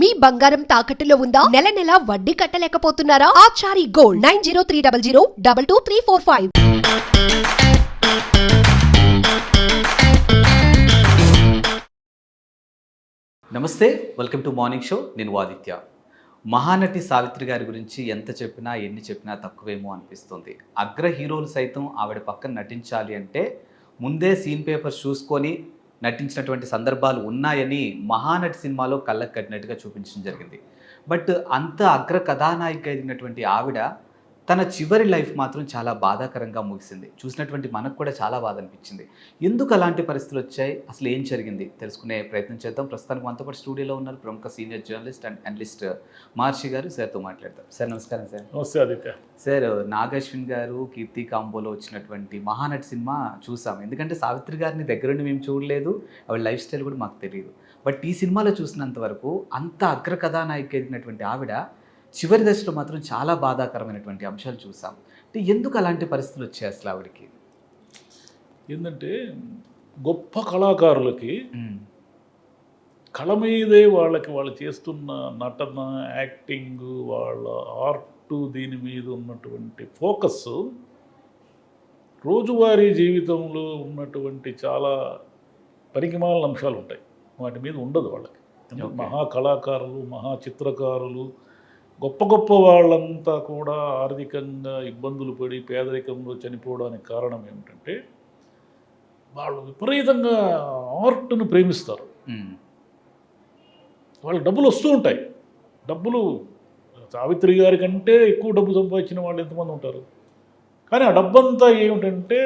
మీ బంగారం తాకట్టులో ఉందా? నెల నెల వడ్డీ కట్టలేకపోతున్నారా? Achari gold nine zero three double zero double two three four five. నమస్తే వెల్కమ్ టు మార్నింగ్ షో. నేను ఆదిత్య. మహానటి సావిత్రి గారి గురించి ఎంత చెప్పినా ఎన్ని చెప్పినా తక్కువేమో అనిపిస్తుంది. అగ్ర హీరోలు సైతం ఆవిడ పక్కన నటించాలి అంటే ముందే సీన్ పేపర్ చూసుకొని నటించినటువంటి సందర్భాలు ఉన్నాయని మహానటి సినిమాలో కళ్ళకు కట్టినట్టుగా చూపించడం జరిగింది. బట్ అంత అగ్ర కథానాయిక అయినటువంటి ఆవిడ తన చివరి లైఫ్ మాత్రం చాలా బాధాకరంగా ముగిసింది. చూసినటువంటి మనకు కూడా చాలా బాధ అనిపించింది. ఎందుకు అలాంటి పరిస్థితులు వచ్చాయి? అసలు ఏం జరిగింది? తెలుసుకునే ప్రయత్నం చేద్దాం. ప్రస్తుతానికి మనతో పాటు స్టూడియోలో ఉన్నారు ప్రముఖ senior journalist and analyst Maharshi garu. సార్తో మాట్లాడతాం సార్ నమస్కారం సార్. నమస్తే ఆదిత్య. సార్ నాగశ్విన్ గారు కీర్తి కాంబోలో వచ్చినటువంటి మహానటి సినిమా చూసాం. ఎందుకంటే సావిత్రి గారిని దగ్గరుండి మేము చూడలేదు. ఆవిడ లైఫ్ స్టైల్ కూడా మాకు తెలియదు బట్ ఈ సినిమాలో చూసినంత వరకు అంత అగ్ర కథానాయిక ఎదిగినటువంటి ఆవిడ చివరి దశలో మాత్రం చాలా బాధాకరమైనటువంటి అంశాలు చూసాం. అంటే ఎందుకు అలాంటి పరిస్థితులు వచ్చాయి అసలు ఆవిడకి? ఏంటంటే గొప్ప కళాకారులకి కళ మీదే వాళ్ళకి వాళ్ళు చేస్తున్న నటన యాక్టింగ్ వాళ్ళ ఆర్ట్ దీని మీద ఉన్నటువంటి ఫోకస్ రోజువారీ జీవితంలో ఉన్నటువంటి చాలా పనికిమాలిన అంశాలు ఉంటాయి. వాటి మీద ఉండదు వాళ్ళకి. మహా కళాకారులు మహా చిత్రకారులు గొప్ప గొప్ప వాళ్ళంతా కూడా ఆర్థికంగా ఇబ్బందులు పడి పేదరికంలో చనిపోవడానికి కారణం ఏమిటంటే వాళ్ళు విపరీతంగా ఆర్ట్ను ప్రేమిస్తారు. వాళ్ళ డబ్బులు వస్తూ ఉంటాయి. డబ్బులు సావిత్రి గారి కంటే ఎక్కువ డబ్బు సంపాదించిన వాళ్ళు ఎంతమంది ఉంటారు? కానీ ఆ డబ్బంతా ఏమిటంటే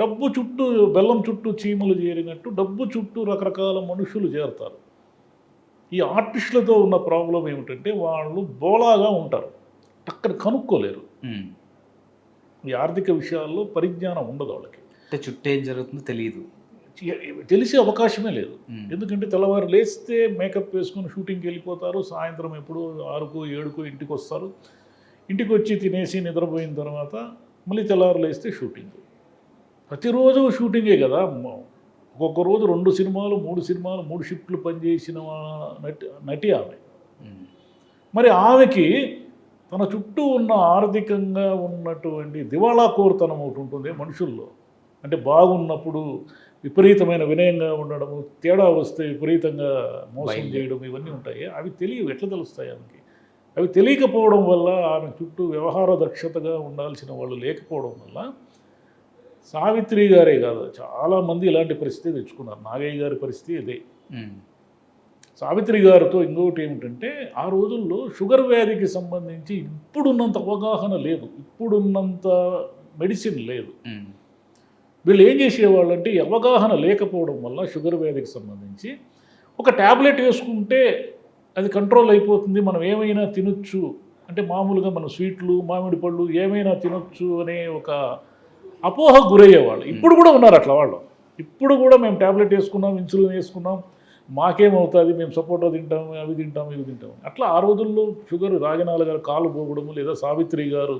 డబ్బు చుట్టూ బెల్లం చుట్టూ చీమలు చేరినట్టు డబ్బు చుట్టూ రకరకాల మనుషులు చేరుతారు. ఈ ఆర్టిస్టులతో ఉన్న ప్రాబ్లం ఏమిటంటే వాళ్ళు బోలాగా ఉంటారు. టక్కన కనుక్కోలేరు. ఈ ఆర్థిక విషయాల్లో పరిజ్ఞానం ఉండదు వాళ్ళకి. అంటే చుట్టూ ఏం జరుగుతుందో తెలియదు తెలిసే అవకాశమే లేదు. ఎందుకంటే తెల్లవారు లేస్తే మేకప్ వేసుకొని షూటింగ్కి వెళ్ళిపోతారు. సాయంత్రం ఎప్పుడు ఆరుకు ఏడుకు ఇంటికి వస్తారు. ఇంటికి వచ్చి తినేసి నిద్రపోయిన తర్వాత మళ్ళీ తెల్లవారు లేస్తే షూటింగ్. ప్రతిరోజు షూటింగే కదా. ఒక్కొక్క రోజు రెండు సినిమాలు మూడు సినిమాలు మూడు షిఫ్ట్లు పనిచేసిన నటి నటి ఆమె. మరి ఆమెకి తన చుట్టూ ఉన్న ఆర్థికంగా ఉన్నటువంటి దివాళా కోరుతనం ఒకటి ఉంటుంది మనుషుల్లో అంటే బాగున్నప్పుడు విపరీతమైన వినయంగా ఉండడము తేడా వస్తే విపరీతంగా మోసం. చేయడం ఇవన్నీ ఉంటాయి అవి తెలియవు ఎట్లా తెలుస్తాయి ఆమెకి అవి తెలియకపోవడం వల్ల ఆమె చుట్టూ వ్యవహార దక్షతగా ఉండాల్సిన వాళ్ళు లేకపోవడం వల్ల సావిత్రి గారే కాదు చాలామంది ఇలాంటి పరిస్థితి తెచ్చుకున్నారు. నాగయ్య గారి పరిస్థితి ఇదే. సావిత్రి గారితో ఇంకొకటి ఏమిటంటే ఆ రోజుల్లో షుగర్ వ్యాధికి సంబంధించి ఇప్పుడున్నంత అవగాహన లేదు. ఇప్పుడున్నంత మెడిసిన్ లేదు. వీళ్ళు ఏం చేసేవాళ్ళు అంటే ఈ అవగాహన లేకపోవడం వల్ల షుగర్ వ్యాధికి సంబంధించి ఒక ట్యాబ్లెట్ వేసుకుంటే అది కంట్రోల్ అయిపోతుంది. మనం ఏమైనా తినొచ్చు. అంటే మామూలుగా మన స్వీట్లు మామిడి పళ్ళు ఏమైనా తినొచ్చు అనే ఒక అపోహ గురయ్యేవాళ్ళు. ఇప్పుడు కూడా ఉన్నారు అట్లా వాళ్ళు. ఇప్పుడు కూడా మేము ట్యాబ్లెట్ వేసుకున్నాం ఇన్సులిన్ వేసుకున్నాం మాకేమవుతుంది మేము సపోటా తింటాం అవి తింటాం ఇవి తింటాం అట్లా ఆ రోజుల్లో షుగర్ రాజనాల గారు కాలు పోగడము లేదా సావిత్రి గారు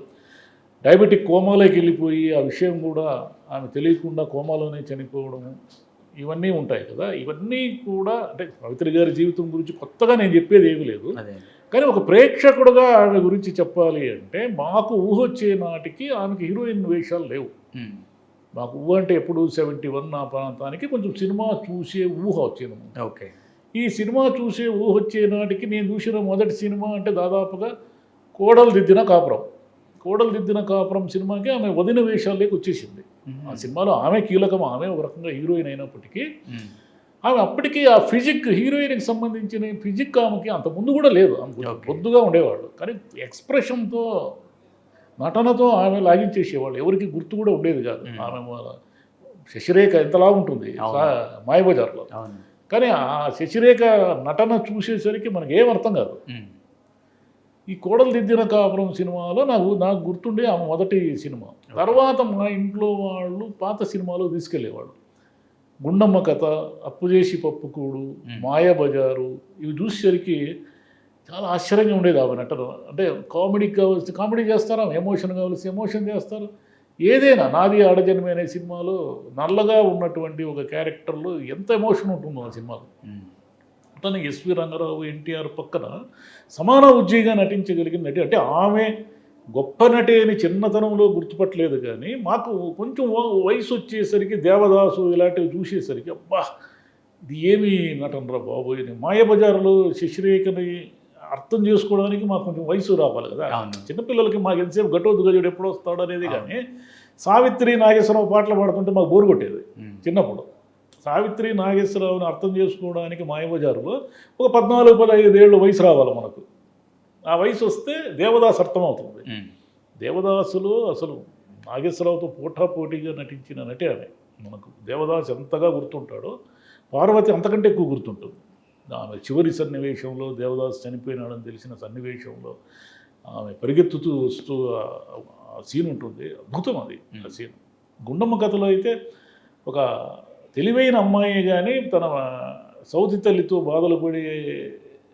డయాబెటిక్ కోమాలోకి వెళ్ళిపోయి ఆ విషయం కూడా ఆమె తెలియకుండా కోమాలోనే చనిపోవడము ఇవన్నీ ఉంటాయి కదా. ఇవన్నీ కూడా అంటే సావిత్రి గారి జీవితం గురించి కొత్తగా నేను చెప్పేది ఏమీ లేదు. కానీ ఒక ప్రేక్షకుడుగా ఆమె గురించి చెప్పాలి అంటే మాకు ఊహ వచ్చే నాటికి ఆమెకి హీరోయిన్ వేషాలు లేవు. మ్మ్. మాకు ఊహ అంటే ఎప్పుడు సెవెంటీ వన్ ఆ ప్రాంతానికి కొంచెం సినిమా చూసే ఊహ వచ్చింది ఓకే ఈ సినిమా చూసే ఊహ వచ్చే నాటికి నేను చూసిన మొదటి సినిమా అంటే దాదాపుగా కోడలు దిద్దిన కాపురం కోడలు దిద్దిన కాపురం సినిమాకి ఆమె వదిన వేషాల్లోకి వచ్చేసింది మ్మ్. ఆ సినిమాలో ఆమె కీలకం ఆమె ఒక రకంగా హీరోయిన్ అయినప్పటికీ మ్మ్. ఆమె అప్పటికి ఆ ఫిజిక్ హీరోయిన్కి సంబంధించిన ఫిజిక్ ఆమెకి అంత ముందు కూడా లేదు. బొద్దుగా ఉండేవాళ్ళు కానీ ఎక్స్ప్రెషన్తో నటనతో ఆమె లాగించేసేవాళ్ళు. ఎవరికి గుర్తు కూడా ఉండేది కాదు. ఆమె శశిరేఖ ఎంతలా ఉంటుంది? మాయబజార్లో. కానీ ఆ శశిరేఖ నటన చూసేసరికి మనకి ఏం అర్థం కాదు. ఈ కోడలు దిద్దిన కాపురం సినిమాలో నాకు నాకు గుర్తుండే ఆమె మొదటి సినిమా. తర్వాత మా ఇంట్లో వాళ్ళు పాత సినిమాలో తీసుకెళ్ళేవాళ్ళు. గుండమ్మ కథ అప్పు చేసి పప్పుకూడు. మాయాబజారు ఇవి చూసేసరికి చాలా ఆశ్చర్యంగా ఉండేది ఆమె నటన. అంటే కామెడీ కావాల్సి కామెడీ చేస్తారు? ఎమోషన్ కావాల్సి ఎమోషన్ చేస్తారు. ఏదైనా నాది ఆడజన్మి అనే సినిమాలో నల్లగా ఉన్నటువంటి ఒక క్యారెక్టర్లో ఎంత ఎమోషన్ ఉంటుందో ఆ సినిమాలో. అతను ఎస్వి రంగారావు ఎన్టీఆర్ పక్కన సమాన ఉజ్జయిగా నటించగలిగిన నటి. అంటే ఆమె గొప్ప నటి అని చిన్నతనంలో గుర్తుపట్టలేదు కానీ మాకు కొంచెం వయసు వచ్చేసరికి దేవదాసు ఇలాంటివి చూసేసరికి అబ్బా! ఇది ఏమి నటనరా బాబు ఇది మాయబజార్లో శశిరేఖని అర్థం చేసుకోవడానికి మాకు కొంచెం వయసు రావాలి కదా. చిన్నపిల్లలకి మాకు ఎంతసేపు గట్టోదు గజుడు ఎప్పుడు వస్తాడు అనేది కానీ సావిత్రి నాగేశ్వరరావు పాటలు పాడుతుంటే మాకు బోరు కొట్టేది. చిన్నప్పుడు. సావిత్రి నాగేశ్వరరావుని అర్థం చేసుకోవడానికి మాయబజారులో ఒక పద్నాలుగు పదహైదు ఏళ్ళు వయసు రావాలి మనకు. ఆ వయసు వస్తే దేవదాస్ అర్థమవుతుంది ఉమ్. దేవదాసులో అసలు నాగేశ్వరరావుతో పోటాపోటీగా నటించిన నటి ఆమె. మనకు దేవదాస్ ఎంతగా గుర్తుంటాడో పార్వతి అంతకంటే ఎక్కువ గుర్తుంటుంది. ఆమె చివరి సన్నివేశంలో దేవదాస్ చనిపోయినాడని తెలిసిన సన్నివేశంలో ఆమె పరిగెత్తుతూ వస్తూ సీన్ ఉంటుంది. అద్భుతం అది ఆ సీన్ గుండమ్మ కథలో అయితే ఒక తెలివైన అమ్మాయి కానీ తన సౌతి తల్లితో బాధలు పడే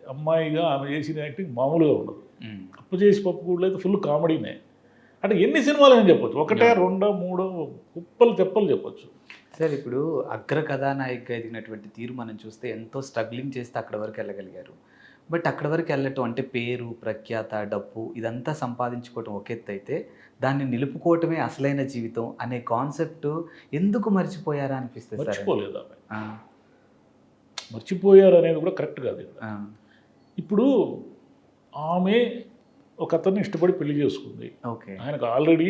అమ్మాయిగా ఆమె చేసిన యాక్టింగ్ మామూలుగా ఉండదు. ఉమ్. అప్పు చేసి పప్పు కూడా అయితే ఫుల్ కామెడీనే. అంటే ఎన్ని సినిమాలు అని చెప్పొచ్చు. ఒకటే రెండో మూడో కుప్పలు తెప్పలు చెప్పొచ్చు. సార్ ఇప్పుడు అగ్ర కథానాయికగా ఎదిగినటువంటి తీరు మనం చూస్తే ఎంతో స్ట్రగ్లింగ్ చేస్తే అక్కడ వరకు వెళ్ళగలిగారు. బట్ అక్కడ వరకు వెళ్ళటం అంటే పేరు ప్రఖ్యాత డబ్బు ఇదంతా సంపాదించుకోవటం ఒక ఎత్తు అయితే దాన్ని నిలుపుకోవటమే అసలైన జీవితం అనే కాన్సెప్ట్ ఎందుకు మర్చిపోయారా అనిపిస్తుంది మర్చిపోలేదు మర్చిపోయారు అనేది కూడా కరెక్ట్ కాదు ఇప్పుడు ఆమె ఒక అతన్ని ఇష్టపడి పెళ్ళి చేసుకుంది. ఓకే. ఆయనకు ఆల్రెడీ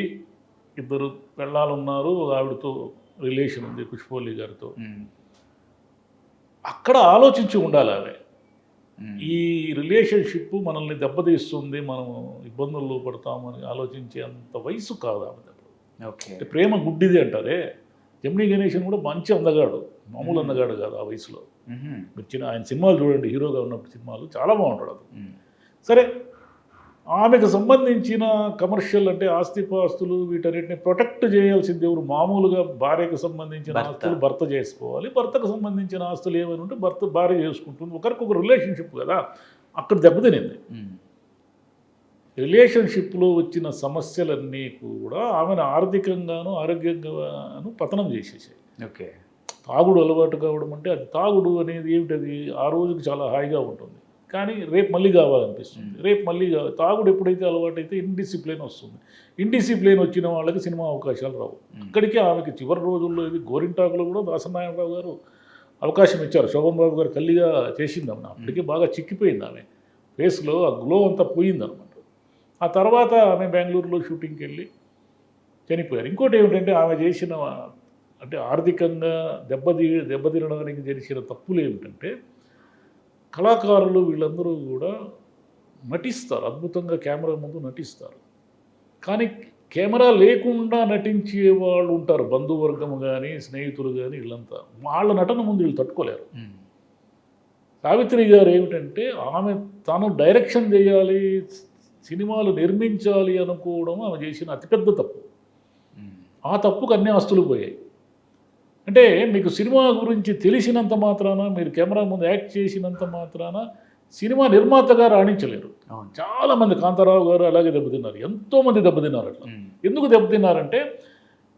ఇద్దరు పెళ్ళాలు ఉన్నారు ఆవిడతో రిలేషన్ ఉంది పుష్పవల్లి గారితో. అక్కడ ఆలోచించి ఉండాలి ఆమె. ఉమ్, ఈ రిలేషన్షిప్ మనల్ని దెబ్బతీస్తుంది మనం ఇబ్బందుల్లో పడతామని ఆలోచించే అంత వయసు కాదు ఆమె ఓకే. అంటే ప్రేమ గుడ్డిది అంటారే. జమినీ గణేషన్ కూడా మంచి అందగాడు మామూలు అందగాడు కాదు ఆ వయసులో. మీరు చిన్న ఆయన సినిమాలు చూడండి హీరోగా ఉన్నప్పుడు సినిమాలు చాలా బాగుంటాడు అతను. సరే ఆమెకు సంబంధించిన కమర్షియల్ అంటే ఆస్తిపాస్తులు వీటన్నిటిని ప్రొటెక్ట్ చేయాల్సింది ఎవరు? మామూలుగా భార్యకు సంబంధించిన. ఆస్తులు భర్త చేసుకోవాలి. భర్తకు సంబంధించిన ఆస్తులు ఏమైనా ఉంటే భర్త భార్య చేసుకుంటుంది. ఒకరికొక రిలేషన్షిప్ కదా. అక్కడ దెబ్బతినింది. రిలేషన్షిప్లో వచ్చిన సమస్యలన్నీ కూడా ఆమెను ఆర్థికంగాను ఆరోగ్యంగాను పతనం చేసేసాయి. ఓకే. తాగుడు అలవాటు కావడం అంటే అది తాగుడు అనేది ఏమిటది? ఆ రోజుకి చాలా హాయిగా ఉంటుంది. కానీ రేపు మళ్ళీ కావాలనిపిస్తుంది. రేపు మళ్ళీ కావాలి తాగుడు ఎప్పుడైతే అలవాటు అయితే ఇండిసిప్లిన్ వస్తుంది. ఇండిసిప్లిన్ వచ్చిన వాళ్ళకి సినిమా అవకాశాలు రావు. అక్కడికి ఆమెకి చివరి రోజుల్లో ఇది గోరింటాకులో కూడా దాసనారాయణరావు గారు అవకాశం ఇచ్చారు. శోభన్ బాబు గారు తల్లిగా చేసింది ఆమె. అప్పటికే బాగా చిక్కిపోయింది ఆమె. ఫేస్లో ఆ గ్లో అంతా పోయింది అనమాట. ఆ తర్వాత ఆమె బెంగళూరులో షూటింగ్కి వెళ్ళి చనిపోయారు. ఇంకోటి ఏమిటంటే ఆమె చేసిన అంటే ఆర్థికంగా దెబ్బతీ దెబ్బతినడానికి చేసిన తప్పులు ఏమిటంటే కళాకారులు వీళ్ళందరూ కూడా నటిస్తారు అద్భుతంగా కెమెరా ముందు నటిస్తారు. కానీ కెమెరా లేకుండా నటించే వాళ్ళు ఉంటారు బంధువర్గం కానీ స్నేహితులు కానీ వీళ్ళంతా. వాళ్ళ నటన ముందు వీళ్ళు తట్టుకోలేరు. సావిత్రి గారు ఏమిటంటే ఆమె తాను డైరెక్షన్ చేయాలి సినిమాలు నిర్మించాలి అనుకోవడం ఆమె చేసిన అతిపెద్ద తప్పు. ఆ తప్పుకు అన్ని ఆస్తులు పోయాయి. అంటే మీకు సినిమా గురించి తెలిసినంత మాత్రాన మీరు కెమెరా ముందు యాక్ట్ చేసినంత మాత్రాన సినిమా నిర్మాతగా రాణించలేరు. చాలామంది కాంతారావు గారు అలాగే దెబ్బతిన్నారు. ఎంతోమంది దెబ్బతిన్నారు అట్లా. ఎందుకు దెబ్బతిన్నారంటే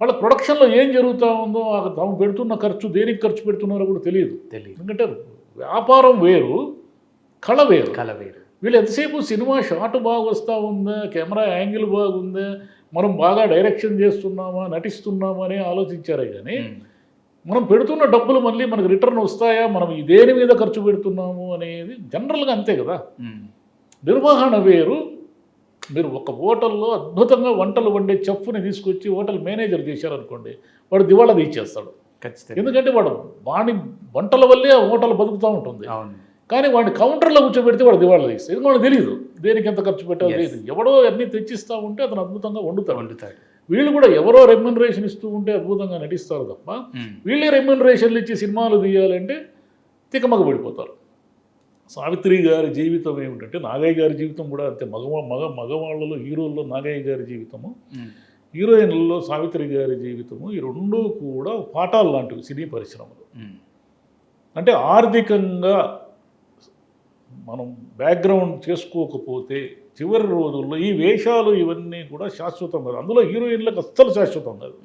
వాళ్ళ ప్రొడక్షన్లో ఏం జరుగుతూ ఉందో తాము పెడుతున్న ఖర్చు దేనికి ఖర్చు పెడుతున్నారో కూడా తెలియదు. తెలియదు. ఎందుకంటే వ్యాపారం వేరు కళ వేరు. కల వేరు. వీళ్ళు ఎంతసేపు సినిమా షాట్ బాగా వస్తూ ఉందా కెమెరా యాంగిల్ బాగుందా మనం బాగా డైరెక్షన్ చేస్తున్నామా నటిస్తున్నామా అని ఆలోచించారే కానీ మనం పెడుతున్న డబ్బులు మళ్ళీ మనకు రిటర్న్ వస్తాయా? మనం దేని మీద ఖర్చు పెడుతున్నాము అనేది జనరల్గా అంతే కదా. నిర్వహణ వేరు. మీరు ఒక హోటల్లో అద్భుతంగా వంటలు వండే చెఫ్ని తీసుకొచ్చి హోటల్ మేనేజర్ చేశారనుకోండి వాడు దివాళా తీసేస్తాడు. ఖచ్చితంగా. ఎందుకంటే వాడు వాడి వంటల వల్లే ఆ హోటల్ బతుకుతూ ఉంటుంది. కానీ వాడిని కౌంటర్లో కూర్చోబెడితే వాడు దివాళా తీస్తాడు. ఎందుకంటే వాడికి తెలియదు దేనికి ఎంత ఖర్చు పెట్టాలో. తెలియదు ఎవడో అన్నీ తెచ్చిస్తూ ఉంటే అతను అద్భుతంగా వండుతాడు. వండుతాడు. వీళ్ళు కూడా ఎవరో రెమ్యునరేషన్ ఇస్తూ ఉంటే అద్భుతంగా నటిస్తారు తప్ప వీళ్ళే రెమ్యునరేషన్లు ఇచ్చి సినిమాలు తీయాలంటే తికమక పడిపోతారు సావిత్రి గారి జీవితం ఏమిటంటే నాగయ్య గారి జీవితం కూడా అంతే. మగ మగ మగవాళ్ళలో హీరోల్లో నాగయ్య గారి జీవితము హీరోయిన్లలో సావిత్రి గారి జీవితము ఈ రెండు కూడా పాఠాలు లాంటివి సినీ పరిశ్రమలో. అంటే ఆర్థికంగా మనం బ్యాక్గ్రౌండ్ చేసుకోకపోతే చివరి రోజుల్లో ఈ వేషాలు ఇవన్నీ కూడా శాశ్వతం కాదు. అందులో హీరోయిన్లకు అస్సలు శాశ్వతం కాదు.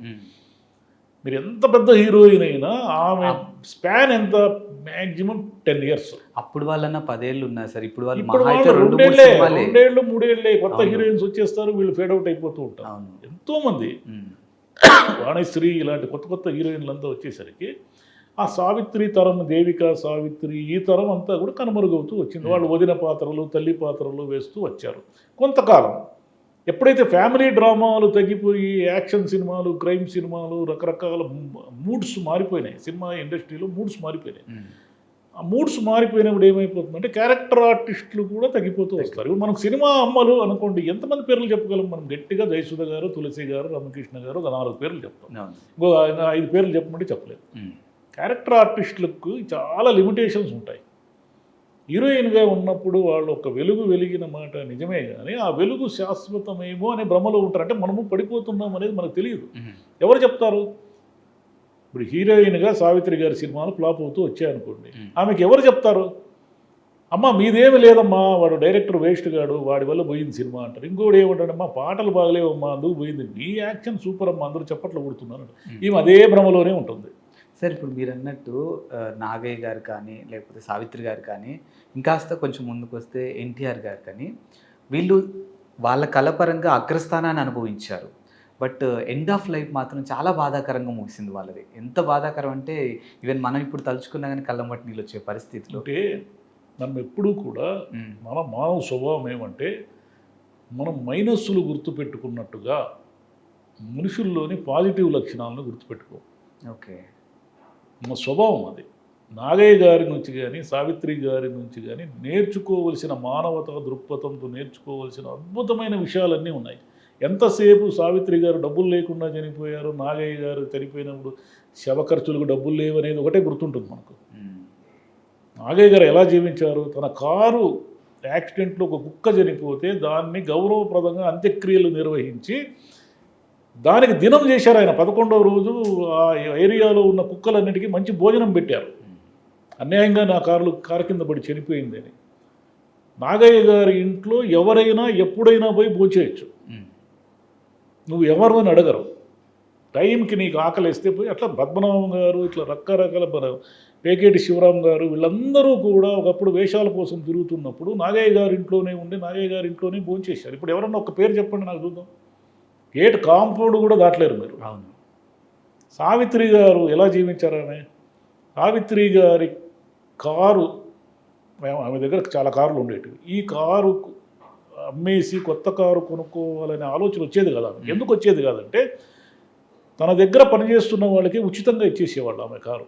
మీరు ఎంత పెద్ద హీరోయిన్ అయినా ఆమె స్పాన్ ఎంత మ్యాక్సిమం టెన్ ఇయర్స్. అప్పుడు వాళ్ళన్న పదేళ్ళు ఉన్నారు సార్ ఇప్పుడు వాళ్ళు రెండేళ్ళే రెండేళ్ళు మూడేళ్ళే కొత్త. హీరోయిన్స్ వచ్చేస్తారు వీళ్ళు ఫేడ్ అవుట్ అయిపోతూ ఉంటారు. అవును. ఎంతో మంది ఉమ్. వాణిశ్రీ ఇలాంటి కొత్త కొత్త హీరోయిన్లంతా వచ్చేసరికి ఆ సావిత్రి తరం దేవిక సావిత్రి ఈ తరం అంతా కూడా కనుమరుగవుతూ వచ్చింది. వాళ్ళు వదిన పాత్రలు తల్లి పాత్రలు వేస్తూ వచ్చారు. కొంతకాలం ఎప్పుడైతే ఫ్యామిలీ డ్రామాలు తగ్గిపోయి యాక్షన్ సినిమాలు క్రైమ్ సినిమాలు రకరకాల మూడ్స్ మారిపోయినాయి. సినిమా ఇండస్ట్రీలో మూడ్స్ మారిపోయినాయి. ఆ మూడ్స్ మారిపోయినప్పుడు ఏమైపోతుందంటే క్యారెక్టర్ ఆర్టిస్టులు కూడా తగ్గిపోతూ వస్తారు. ఇప్పుడు మనకు సినిమా అమ్మలు అనుకోండి ఎంతమంది పేర్లు చెప్పగలం? మనం గట్టిగా జయసుధ గారు తులసి గారు రామకృష్ణ గారు ఒక నాలుగు పేర్లు చెప్తాం. ఇంకో ఐదు పేర్లు చెప్పమంటే చెప్పలేదు. క్యారెక్టర్ ఆర్టిస్టులకు చాలా లిమిటేషన్స్ ఉంటాయి. హీరోయిన్గా ఉన్నప్పుడు వాళ్ళు ఒక వెలుగు వెలిగిన మాట నిజమే కానీ ఆ వెలుగు శాశ్వతమేమో అనే భ్రమలో ఉంటారు. అంటే మనము పడిపోతున్నాం అనేది మనకు తెలియదు. ఎవరు చెప్తారు? ఇప్పుడు హీరోయిన్గా సావిత్రి గారి సినిమాలు ఫ్లాప్ అవుతూ వచ్చాయనుకోండి. ఆమెకి ఎవరు చెప్తారు? అమ్మ మీదేమి లేదమ్మా వాడు డైరెక్టర్ వేస్ట్ గాడు వాడి వల్ల పోయింది సినిమా అంటారు. ఇంకోటి ఏమంటాడమ్మా పాటలు బాగలేవమ్మా అందుకు పోయింది. నీ యాక్షన్ సూపర్ అమ్మా అందరూ చప్పట్లు కొడుతున్నారు. ఈమె అదే భ్రమలోనే ఉంటుంది. సార్ ఇప్పుడు మీరు అన్నట్టు నాగయ్య గారు కానీ లేకపోతే సావిత్రి గారు కానీ ఇంకాస్త కొంచెం ముందుకు వస్తే ఎన్టీఆర్ గారు కానీ వీళ్ళు వాళ్ళ కళపరంగా అగ్రస్థానాన్ని అనుభవించారు. బట్ ఎండ్ ఆఫ్ లైఫ్ మాత్రం చాలా బాధాకరంగా ముగిసింది వాళ్ళది. ఎంత బాధాకరం అంటే ఈవెన్ మనం ఇప్పుడు తలుచుకున్నా కానీ కళ్ళం బట్టి నీళ్ళు వచ్చే పరిస్థితిలో. అంటే మనం ఎప్పుడూ కూడా మన మానవ స్వభావం ఏమంటే మనం మైనస్సులు గుర్తుపెట్టుకున్నట్టుగా మనుషుల్లోని పాజిటివ్ లక్షణాలను గుర్తుపెట్టుకో. ఓకే. స్వభావం అది. నాగయ్య గారి నుంచి కానీ సావిత్రి గారి నుంచి కానీ నేర్చుకోవలసిన మానవత దృక్పథంతో నేర్చుకోవలసిన అద్భుతమైన విషయాలన్నీ ఉన్నాయి. ఎంతసేపు సావిత్రి గారు డబ్బులు లేకుండా చనిపోయారు నాగయ్య గారు చనిపోయినప్పుడు శవ ఖర్చులకు డబ్బులు లేవు అనేది ఒకటే గుర్తుంటుంది మనకు. నాగయ్య గారు ఎలా జీవించారు? తన కారు యాక్సిడెంట్లో ఒక కుక్క చనిపోతే దాన్ని గౌరవప్రదంగా అంత్యక్రియలు నిర్వహించి దానికి దినం చేశారు ఆయన. పదకొండవ రోజు ఆ ఏరియాలో ఉన్న కుక్కలన్నిటికీ మంచి భోజనం పెట్టారు. అన్యాయంగా నా కారులు కారు కింద పడి చనిపోయింది అని. నాగయ్య గారి ఇంట్లో ఎవరైనా ఎప్పుడైనా పోయి భోంచేయచ్చు. ఉమ్, నువ్వు ఎవరు అని అడగరు. టైంకి నీకు ఆకలిస్తే పోయి అట్లా పద్మనాభం గారు ఇట్లా రకరకాల మన పేకేటి శివరాం గారు వీళ్ళందరూ కూడా ఒకప్పుడు వేషాల కోసం తిరుగుతున్నప్పుడు నాగయ్య గారి ఇంట్లోనే ఉండి నాగయ్య గారి ఇంట్లోనే భోంచేశారు. ఇప్పుడు ఎవరన్నా ఒక పేరు చెప్పండి నాకు చూద్దాం. గేట్ కాంపౌండ్ కూడా దాటలేరు మీరు. అవును. సావిత్రి గారు ఎలా జీవించారు ఆమె? సావిత్రి గారి కారు ఆమె- ఆమె దగ్గర చాలా కార్లు ఉండేటివి. ఈ కారు అమ్మేసి కొత్త కారు కొనుక్కోవాలనే ఆలోచన వచ్చేది కదా. ఎందుకు వచ్చేది కాదంటే తన దగ్గర పనిచేస్తున్న వాళ్ళకి ఉచితంగా ఇచ్చేసేవాళ్ళు ఆమె కారు.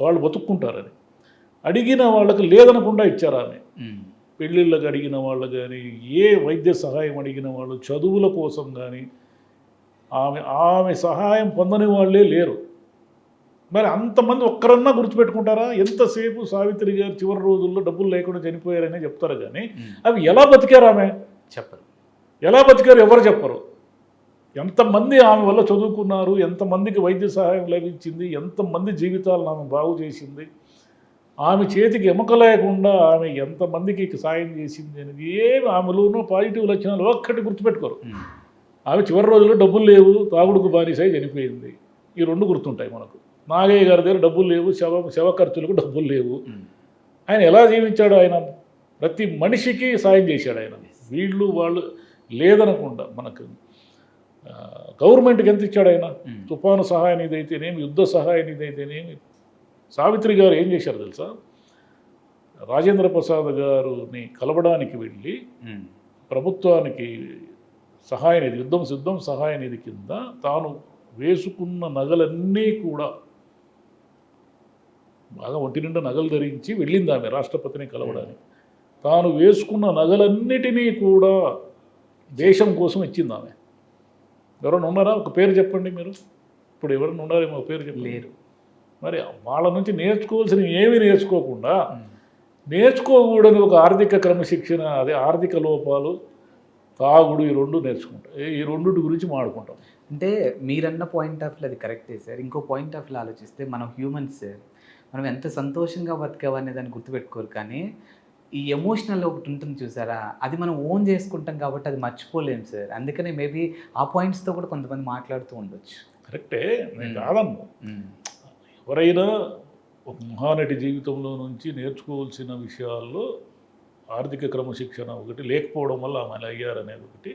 వాళ్ళు బతుక్కుంటారని. అడిగిన వాళ్ళకి లేదనకుండా ఇచ్చారు ఆమె. ఉమ్, పెళ్ళిళ్ళకి అడిగిన వాళ్ళు కానీ ఏ వైద్య సహాయం అడిగిన వాళ్ళు చదువుల కోసం కానీ ఆమె ఆమె సహాయం పొందని వాళ్ళే లేరు. మరి అంతమంది ఒక్కరన్నా గుర్తుపెట్టుకుంటారా? ఎంతసేపు సావిత్రి గారు చివరి రోజుల్లో డబ్బులు లేకుండా చనిపోయారనే చెప్తారు కానీ అవి ఎలా బతికారు ఆమె? చెప్పరు. ఎలా బతికారు ఎవరు చెప్పరు? ఎంతమంది ఆమె వల్ల చదువుకున్నారు? ఎంతమందికి వైద్య సహాయం లభించింది? ఎంతమంది జీవితాలను ఆమె బాగు చేసింది? ఆమె చేతికి ఎముక లేకుండా ఆమె ఎంతమందికి సాయం చేసింది అనేది ఏమి ఆమెలో ఉన్న పాజిటివ్ లక్షణాలు ఒక్కటి గుర్తుపెట్టుకోరు. ఆమె చివరి రోజుల్లో డబ్బులు లేవు తాగుడుకు బానిసై చనిపోయింది. ఈ రెండు గుర్తుంటాయి మనకు. నాగయ్య గారి దగ్గర డబ్బులు లేవు శవ శవ ఖర్చులకు డబ్బులు లేవు. ఆయన ఎలా జీవించాడు ఆయన? ప్రతి మనిషికి సాయం చేశాడు ఆయన. వీళ్ళు వాళ్ళు లేదనకుండా మనకు గవర్నమెంట్కి ఎంత ఇచ్చాడు ఆయన? తుఫాను సహాయ నిధి అయితేనేమి యుద్ధ సహాయ నిధి అయితేనేమి సావిత్రి గారు ఏం చేశారు తెలుసా? రాజేంద్ర ప్రసాద్ గారుని కలవడానికి వెళ్ళి ప్రభుత్వానికి సహాయ నిధి యుద్ధం సిద్ధం సహాయ నిధి కింద తాను వేసుకున్న నగలన్నీ కూడా బాగా ఒంటి నిండా నగలు ధరించి వెళ్ళింది ఆమె రాష్ట్రపతిని కలవడానికి. తాను వేసుకున్న నగలన్నిటినీ కూడా దేశం కోసం ఇచ్చింది ఆమె. ఎవరైనా ఉన్నారా? ఒక పేరు చెప్పండి మీరు. ఇప్పుడు ఎవరైనా ఉన్నారేమో ఒక పేరు చెప్పండి. లేరు. మరి వాళ్ళ నుంచి నేర్చుకోవాల్సిన ఏమీ నేర్చుకోకుండా నేర్చుకోకూడని ఒక ఆర్థిక క్రమశిక్షణ అదే ఆర్థిక లోపాలు తాగుడు ఈ రెండు నేర్చుకుంటాం. ఈ రెండుటి గురించి మాడుకుంటాం అంటే మీరన్న పాయింట్ ఆఫ్ వ్యూ అది కరెక్టే సార్. ఇంకో పాయింట్ ఆఫ్ వ్యూ ఆలోచిస్తే మనం హ్యూమన్స్ మనం ఎంత సంతోషంగా బతికామనే దాన్ని గుర్తుపెట్టుకోరు కానీ ఈ ఎమోషనల్ ఒకటి ఉంటుంది చూసారా? అది మనం ఓన్ చేసుకుంటాం కాబట్టి అది మర్చిపోలేం సార్. అందుకనే మేబీ ఆ పాయింట్స్తో కూడా కొంతమంది మాట్లాడుతూ ఉండొచ్చు. కరెక్టే నేను కాదన్ను. ఉమ్. ఎవరైనా ఒక మహానటి జీవితంలో నుంచి నేర్చుకోవాల్సిన విషయాల్లో ఆర్థిక క్రమశిక్షణ ఒకటి లేకపోవడం వల్ల ఆమె అలా అయ్యారనేది ఒకటి.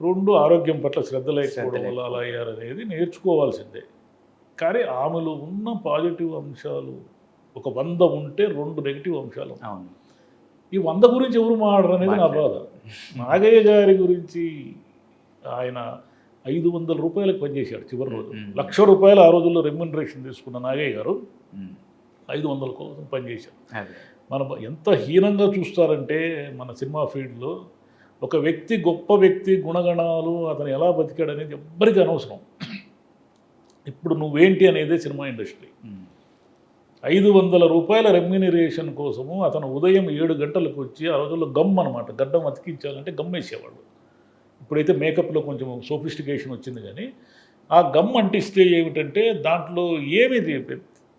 రెండు ఆరోగ్యం పట్ల శ్రద్ధ లేకపోవడం వల్ల అలా అయ్యారనేది నేర్చుకోవాల్సిందే. కానీ ఆమెలో ఉన్న పాజిటివ్ అంశాలు ఒక వంద ఉంటే రెండు నెగిటివ్ అంశాలు ఈ వంద గురించి ఎవరు మాట్లాడరు అనేది నా బాధ నాగయ్య గారి గురించి ఆయన ఐదు వందల రూపాయలకు పనిచేశాడు చివరి రోజు. లక్ష రూపాయలు ఆ రోజుల్లో రెమ్యునరేషన్ తీసుకున్న నాగయ్య గారు. ఐదు వందల కోసం పనిచేశారు మన ఎంత హీనంగా చూస్తారంటే మన సినిమా ఫీల్డ్లో ఒక వ్యక్తి గొప్ప వ్యక్తి గుణగణాలు అతను ఎలా బతికాడు అనేది ఎవ్వరికీ అనవసరం ఇప్పుడు నువ్వేంటి అనేదే సినిమా ఇండస్ట్రీ. ఐదు వందల రూపాయల రెమ్యునరేషన్ కోసము అతను ఉదయం ఏడు గంటలకు వచ్చి ఆ రోజుల్లో గమ్ అనమాట గడ్డం అతికించాలంటే గమ్ వేసేవాళ్ళు ఇప్పుడైతే మేకప్లో కొంచెం సోఫిస్టికేషన్ వచ్చింది కానీ ఆ గమ్ అంటిస్తే ఏమిటంటే దాంట్లో ఏమి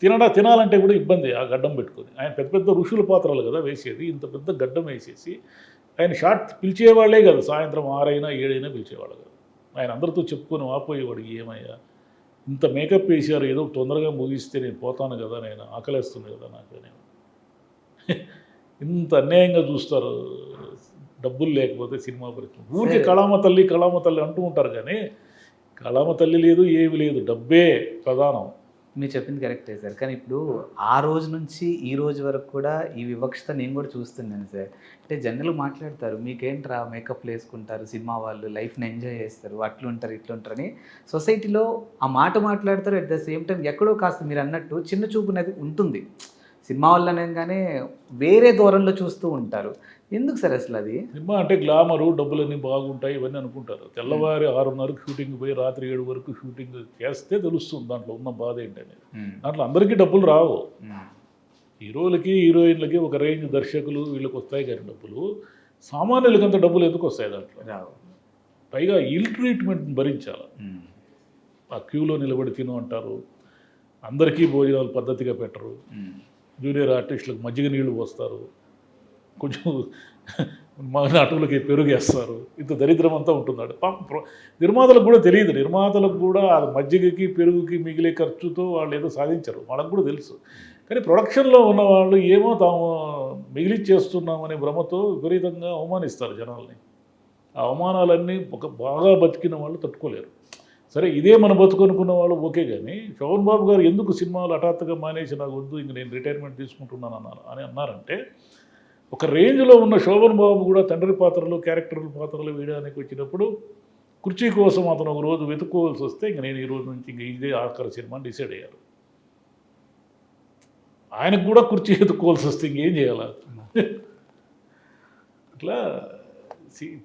తినడా తినాలంటే కూడా ఇబ్బంది ఆ గడ్డం పెట్టుకొని. ఆయన పెద్ద పెద్ద ఋషుల పాత్రలు కదా వేసేది. ఇంత పెద్ద గడ్డం వేసేసి ఆయన షార్ట్ పిలిచేవాళ్ళే కదా. సాయంత్రం ఆరైనా ఏడైనా పిలిచేవాళ్ళు కదా. ఆయన అందరితో చెప్పుకొని ఆపోయేవాడికి ఏమయ్యా ఇంత మేకప్ వేసారు ఏదో తొందరగా ముగిస్తే నేను పోతాను కదా నేను ఆకలేస్తుంది కదా నాకు నేను ఇంత అన్యాయంగా చూస్తారు. డబ్బులు లేకపోతే సినిమా పరిశ్రమ ఊరికే. కళామ తల్లి కళామ తల్లి అంటూ ఉంటారు కానీ కళామ తల్లి లేదు ఏమి లేదు. డబ్బే ప్రధానం. మీరు చెప్పింది కరెక్టే సార్. కానీ ఇప్పుడు ఆ రోజు నుంచి ఈ రోజు వరకు కూడా ఈ వివక్షత నేను కూడా చూస్తున్నాను సార్. అంటే జనరల్ మాట్లాడతారు మీకేంట్రా మేకప్ వేసుకుంటారు సినిమా వాళ్ళు లైఫ్ని ఎంజాయ్ చేస్తారు అట్లుంటారు ఇట్లుంటారని సొసైటీలో ఆ మాట మాట్లాడతారు. అట్ ద సేమ్ టైం ఎక్కడో కాస్త మీరు అన్నట్టు చిన్న చూపు అనేది ఉంటుంది. సినిమా వాళ్ళు అనగానే వేరే దూరంలో చూస్తూ ఉంటారు. ఎందుకు సార్ అసలు అది? సినిమా అంటే గ్లామరు డబ్బులన్నీ బాగుంటాయి ఇవన్నీ అనుకుంటారు. తెల్లవారి ఆరున్నరకు షూటింగ్ పోయి రాత్రి ఏడు వరకు షూటింగ్ చేస్తే తెలుస్తుంది దాంట్లో ఉన్న బాధ ఏంటనేది. దాంట్లో అందరికీ డబ్బులు రావు. హీరోలకి హీరోయిన్లకి ఒక రేంజ్ దర్శకులు వీళ్ళకి వస్తాయి కానీ డబ్బులు. సామాన్యులకి అంత డబ్బులు ఎందుకు వస్తాయి దాంట్లో? పైగా ఇల్ ట్రీట్మెంట్ భరించాలి. ఆ క్యూలో నిలబడి తిను అంటారు. అందరికీ భోజనాలు పద్ధతిగా పెట్టరు. జూనియర్ ఆర్టిస్టులకు మజ్జిగ నీళ్ళు పోస్తారు. కొంచెం మా నటులకి పెరుగేస్తారు. ఇంత దరిద్రం అంతా ఉంటున్నాడు పాపం నిర్మాతలకు కూడా తెలియదు. నిర్మాతలకు కూడా ఆ మజ్జిగకి పెరుగుకి మిగిలే ఖర్చుతో వాళ్ళు ఏదో సాధించరు. వాళ్ళకు కూడా తెలుసు. కానీ ప్రొడక్షన్లో ఉన్న వాళ్ళు ఏమో తాము మిగిలిచ్చేస్తున్నామనే భ్రమతో విపరీతంగా అవమానిస్తారు జనాల్ని. ఆ అవమానాలన్నీ ఒక బాగా బతికిన వాళ్ళు తట్టుకోలేరు. సరే ఇదే మన బతుకనుకున్న వాళ్ళు ఓకే కానీ శోభన్ బాబు గారు ఎందుకు సినిమాలు హఠాత్తుగా మానేసి నాకు వద్దు ఇంక నేను రిటైర్మెంట్ తీసుకుంటున్నాను అన్నారు అని అన్నారంటే ఒక రేంజ్లో ఉన్న శోభన్ బాబు కూడా తండ్రి పాత్రలు క్యారెక్టర్ల పాత్రలు వేయడానికి వచ్చినప్పుడు కుర్చీ కోసం అతను ఒక రోజు వెతుక్కోవాల్సి వస్తే ఇంక నేను ఈ రోజు నుంచి ఇంక ఇదే ఆఖరి సినిమా డిసైడ్ అయ్యారు. ఆయనకు కూడా కుర్చీ వెతుక్కోవాల్సి వస్తే ఇంకేం చేయాలి? అట్లా సి-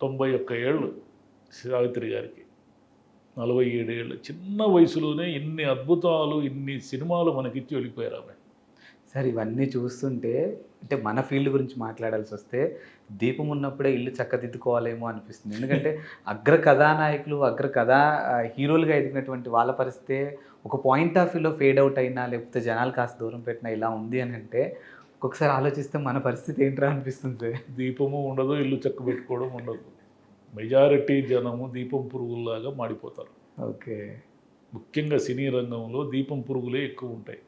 తొంభై ఒక్క ఏళ్ళు సావిత్రి గారికి. నలభై ఏడేళ్ళు. చిన్న వయసులోనే ఇన్ని అద్భుతాలు ఇన్ని సినిమాలు మనకిచ్చి వెళ్ళిపోయారు ఆమె. సార్ ఇవన్నీ చూస్తుంటే అంటే మన ఫీల్డ్ గురించి మాట్లాడాల్సి వస్తే దీపం ఉన్నప్పుడే ఇల్లు చక్కదిద్దుకోవాలేమో అనిపిస్తుంది. ఎందుకంటే అగ్ర కథానాయకులు అగ్ర కథా హీరోలుగా ఎదిగినటువంటి వాళ్ళ పరిస్థితే ఒక పాయింట్ ఆఫ్ వ్యూలో ఫేడ్ అవుట్ అయినా లేకపోతే జనాలు కాస్త దూరం పెట్టినా ఇలా ఉంది అని అంటే ఒక్కొక్కసారి ఆలోచిస్తే మన పరిస్థితి ఏంట్రా అనిపిస్తుంది. దీపము ఉండదు ఇల్లు చక్క పెట్టుకోవడం ఉండదు. మెజారిటీ జనము దీపం పురుగుల్లాగా మాడిపోతారు. ఓకే. ముఖ్యంగా సినీ రంగంలో దీపం పురుగులే ఎక్కువ ఉంటాయి.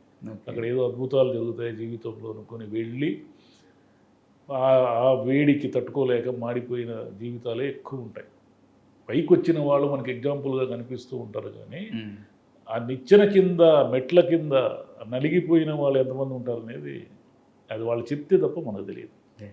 అక్కడ ఏదో అద్భుతాలు జరుగుతాయి జీవితంలో అనుకొని వెళ్ళి ఆ- ఆ వేడికి తట్టుకోలేక మాడిపోయిన జీవితాలే ఎక్కువ ఉంటాయి. పైకి వచ్చిన వాళ్ళు మనకి ఎగ్జాంపుల్గా కనిపిస్తూ ఉంటారు కానీ ఆ నిచ్చెన కింద మెట్ల కింద నలిగిపోయిన వాళ్ళు ఎంతమంది ఉంటారు అనేది అది వాళ్ళు చెప్తే తప్ప మనకు తెలియదు.